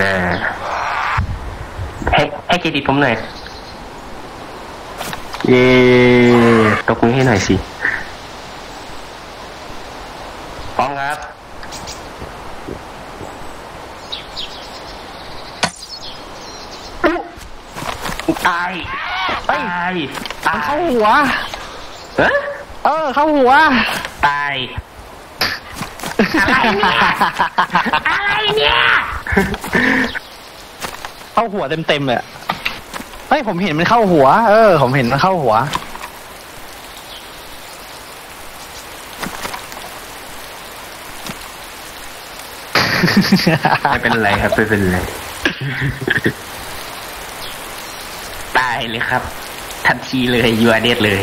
น่าให้ให้เครดิตผมหน่อย เย้ตบมือให้หน่อยสิพร้อมครับ ตายตายตายเข้าหัว เอ๊ะเออเข้าหัว ตาย อะไรเนี่ยอะไรเนี่ยเข้าหัวเต็มๆเลยอะเฮ้ยผมเห็นมันเข้าหัว เออ ผมเห็นมันเข้าหัวไม่เป็นไรครับไม่เป็นไรตายเลยครับ ทันทีเลยยูอาเดเลย